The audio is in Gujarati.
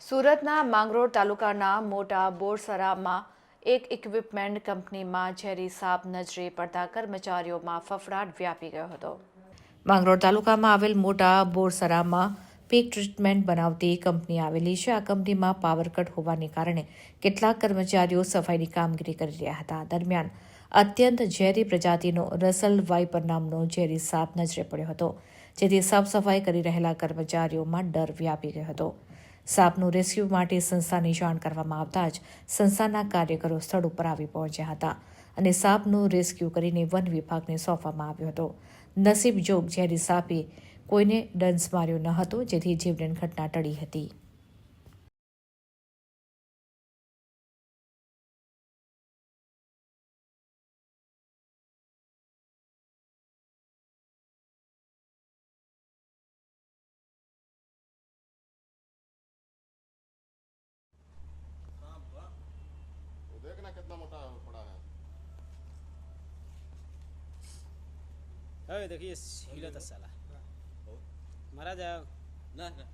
સુરતના માંગરોળ તાલુકાના મોટા બોરસરામાં એક ઇક્વિપમેન્ટ કંપનીમાં ઝેરી સાપ નજરે પડતા કર્મચારીઓમાં ફફડાટ વ્યાપી ગયો હતો. માંગરોળ તાલુકામાં આવેલ મોટા બોરસરામાં પીક ટ્રીટમેન્ટ બનાવતી કંપની આવેલી છે. આ કંપનીમાં પાવર કટ હોવાને કારણે કેટલાક કર્મચારીઓ સફાઈની કામગીરી કરી રહ્યા હતા. દરમિયાન અત્યંત ઝેરી પ્રજાતિનો રસલ વાઇપર નામનો ઝેરી સાપ નજરે પડ્યો હતો. જેથી સાફ સફાઈ કરી રહેલા કર્મચારીઓમાં ડર વ્યાપી ગયો હતો. સાપનું રેસ્ક્યુ માટે સંસ્થાની જાણ કરવામાં આવતા જ સંસ્થાના કાર્યકરો સ્થળ ઉપર આવી પહોંચ્યા હતા અને સાપનું રેસ્ક્યુ કરીને વન વિભાગને સોંપવામાં આવ્યો હતો. નસીબ જોગ જ્યારે સાપે કોઈને ડંસ માર્યો ન હતો, જેથી જીવલેણ ઘટના ટળી હતી. कितना मोटा पड़ा है હવે देखिए हिला था साला मरा जाओ ના ના